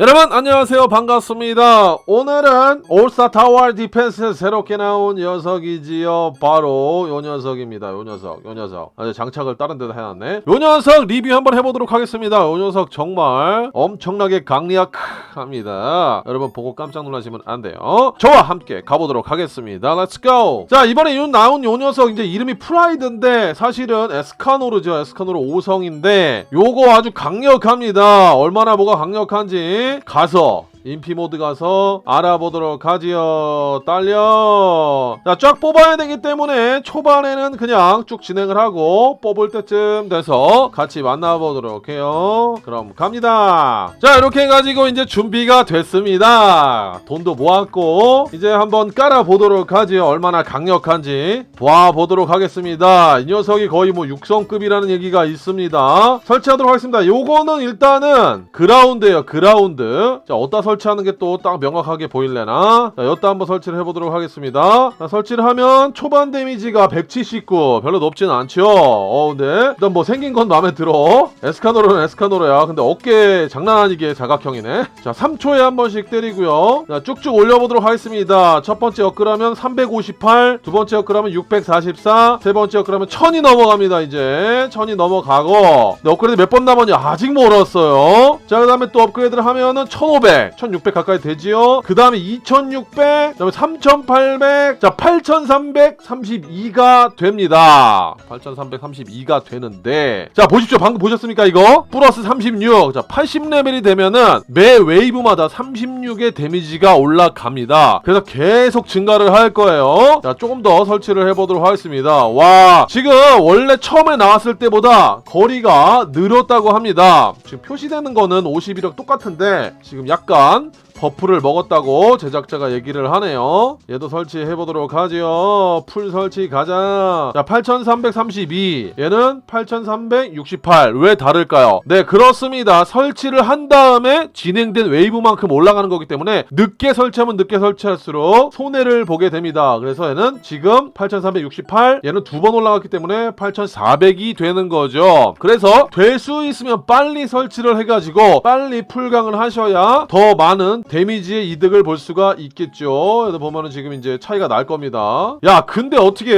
여러분 안녕하세요. 반갑습니다. 오늘은 올스타 타워 디펜스 새롭게 나온 녀석이지요. 바로 요 녀석입니다. 요 녀석 요 녀석. 아주 장착을 다른 데다 해놨네. 요 녀석 리뷰 한번 해보도록 하겠습니다. 요 녀석 정말 엄청나게 강력합니다. 여러분 보고 깜짝 놀라시면 안 돼요. 저와 함께 가보도록 하겠습니다. 렛츠고 자 이번에 요 나온 요 녀석 이제 이름이 프라이드인데 사실은 에스카노르죠. 에스카노르 5성인데 요거 아주 강력합니다. 얼마나 뭐가 강력한지 가서 인피 모드 가서 알아보도록 하지요. 딸려. 자, 쫙 뽑아야 되기 때문에 초반에는 그냥 쭉 진행을 하고 뽑을 때쯤 돼서 같이 만나보도록 해요. 그럼 갑니다. 자, 이렇게 해가지고 이제 준비가 됐습니다. 돈도 모았고 이제 한번 깔아보도록 하지요. 얼마나 강력한지 보아보도록 하겠습니다. 이 녀석이 거의 뭐 육성급이라는 얘기가 있습니다. 설치하도록 하겠습니다. 요거는 일단은 그라운드예요. 그라운드. 자, 어디다 설 치하는 게 또 딱 명확하게 보일래나? 자, 여기다 한번 설치를 해보도록 하겠습니다. 자, 설치를 하면 초반 데미지가 179. 별로 높진 않죠. 어, 근데 일단 뭐 생긴 건 마음에 들어. 에스카노르는 에스카노르야. 근데 어깨 장난 아니게 사각형이네. 자, 3초에 한 번씩 때리고요. 자, 쭉쭉 올려보도록 하겠습니다. 첫 번째 업그라면 358, 두 번째 업그라면 644, 세 번째 업그라면 1000이 넘어갑니다. 이제 1000이 넘어가고 업그레이드 몇 번 남았냐? 아직 멀었어요. 자, 그 다음에 또 업그레이드를 하면은 1500, 1600 가까이 되지요. 그 다음에 2600, 그 다음에 3800, 자, 8332가 됩니다. 8332가 되는데, 자, 보십시오. 방금 보셨습니까, 이거? 플러스 36. 자, 80레벨이 되면은 매 웨이브마다 36의 데미지가 올라갑니다. 그래서 계속 증가를 할 거예요. 자, 조금 더 설치를 해보도록 하겠습니다. 와, 지금 원래 처음에 나왔을 때보다 거리가 늘었다고 합니다. 지금 표시되는 거는 51억 똑같은데, 지금 약간 난 버프를 먹었다고 제작자가 얘기를 하네요. 얘도 설치해 보도록 하지요. 풀 설치 가자. 자, 8332. 얘는 8368. 왜 다를까요? 네, 그렇습니다. 설치를 한 다음에 진행된 웨이브만큼 올라가는 거기 때문에 늦게 설치하면 늦게 설치할수록 손해를 보게 됩니다. 그래서 얘는 지금 8368. 얘는 두 번 올라갔기 때문에 8400이 되는 거죠. 그래서 될 수 있으면 빨리 설치를 해가지고 빨리 풀강을 하셔야 더 많은 데미지의 이득을 볼 수가 있겠죠. 여기 보면은 지금 이제 차이가 날 겁니다. 야, 근데 어떻게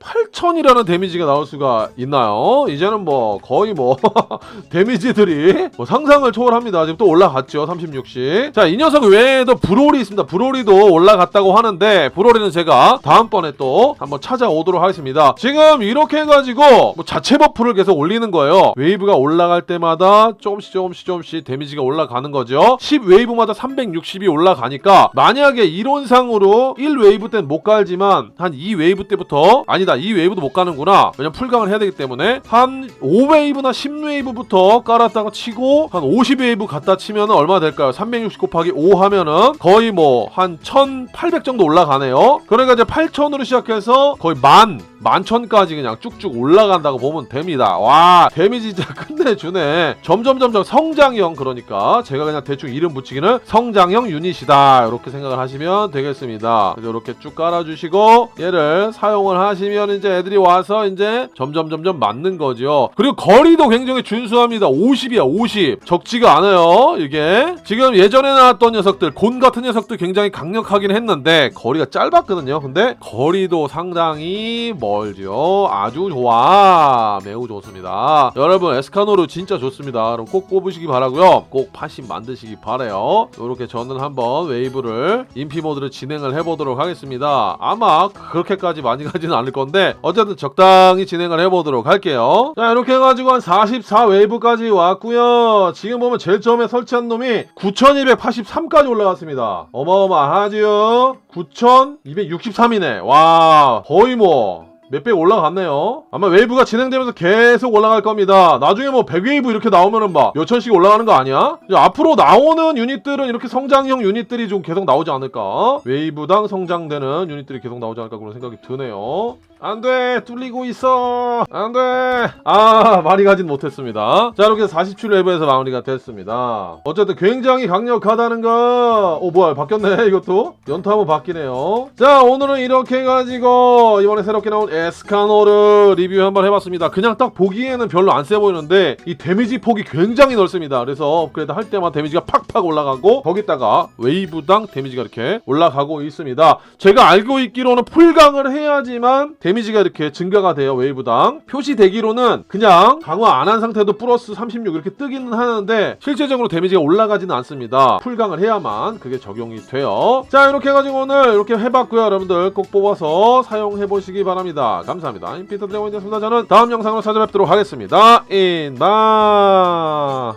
8000이라는 데미지가 나올 수가 있나요? 이제는 뭐 거의 뭐 데미지들이 뭐 상상을 초월합니다. 지금 또 올라갔죠. 36씩. 자, 이 녀석 외에도 브롤이 있습니다. 브롤이도 올라갔다고 하는데 브롤이는 제가 다음번에 또 한번 찾아오도록 하겠습니다. 지금 이렇게 해가지고 뭐 자체 버프를 계속 올리는 거예요. 웨이브가 올라갈 때마다 조금씩 조금씩 조금씩 데미지가 올라가는 거죠. 10 웨이브마다 360이 올라가니까 만약에 이론상으로 1 웨이브 때는 못 갈지만 한 2 웨이브 때부터 아니다 2 웨이브도 못 가는구나. 왜냐면 풀강을 해야 되기 때문에 한 5 웨이브나 10 웨이브부터 깔았다가 치고 한 50 웨이브 갖다 치면은 얼마 될까요? 360 곱하기 5 하면은 거의 뭐 한 1800 정도 올라가네요. 그러니까 이제 8000으로 시작해서 거의 만 만천까지 그냥 쭉쭉 올라간다고 보면 됩니다. 와 데미지 진짜 끝내주네. 점점 점점 성장형 그러니까 제가 그냥 대충 이름 붙이기는 성 장형 유닛이다 이렇게 생각을 하시면 되겠습니다. 이렇게 쭉 깔아주시고 얘를 사용을 하시면 이제 애들이 와서 이제 점점 점점 맞는 거죠. 그리고 거리도 굉장히 준수합니다. 50이야 50 적지가 않아요. 이게 지금 예전에 나왔던 녀석들 곤 같은 녀석들 굉장히 강력하긴 했는데 거리가 짧았거든요. 근데 거리도 상당히 멀죠. 아주 좋아. 매우 좋습니다. 여러분 에스카노르 진짜 좋습니다. 그럼 꼭 뽑으시기 바라고요. 꼭 파신 만드시기 바래요. 이렇게 저는 한번 웨이브를 인피 모드를 진행을 해보도록 하겠습니다. 아마 그렇게까지 많이 가지는 않을 건데 어쨌든 적당히 진행을 해보도록 할게요. 자 이렇게 해가지고 한 44 웨이브까지 왔고요. 지금 보면 제일 처음에 설치한 놈이 9283까지 올라갔습니다. 어마어마하지요. 9263이네. 와 거의 뭐 몇 배 올라갔네요. 아마 웨이브가 진행되면서 계속 올라갈 겁니다. 나중에 뭐 100웨이브 이렇게 나오면은 막 몇천씩 올라가는 거 아니야? 앞으로 나오는 유닛들은 이렇게 성장형 유닛들이 좀 계속 나오지 않을까? 웨이브당 성장되는 유닛들이 계속 나오지 않을까 그런 생각이 드네요. 안돼 뚫리고 있어. 안돼. 아 많이 가진 못했습니다. 자 이렇게 47레벨에서 마무리가 됐습니다. 어쨌든 굉장히 강력하다는 거오 뭐야 바뀌었네 이것도? 연타 한번 바뀌네요. 자 오늘은 이렇게 해가지고 이번에 새롭게 나온 에스카노를 리뷰 한번 해봤습니다. 그냥 딱 보기에는 별로 안 세 보이는데 이 데미지 폭이 굉장히 넓습니다. 그래서 업그레이드 할 때마다 데미지가 팍팍 올라가고 거기다가 웨이브당 데미지가 이렇게 올라가고 있습니다. 제가 알고 있기로는 풀강을 해야지만 데미지 가 이렇게 증가가 돼요 웨이브당. 표시되기로는 그냥 강화 안 한 상태도 플러스 36 이렇게 뜨기는 하는데 실제적으로 데미지가 올라가지는 않습니다. 풀강을 해야만 그게 적용이 돼요. 자 이렇게 해가지고 오늘 이렇게 해봤고요. 여러분들 꼭 뽑아서 사용해 보시기 바랍니다. 감사합니다. 인피터 드래곤이었습니다. 저는 다음 영상으로 찾아뵙도록 하겠습니다. 인바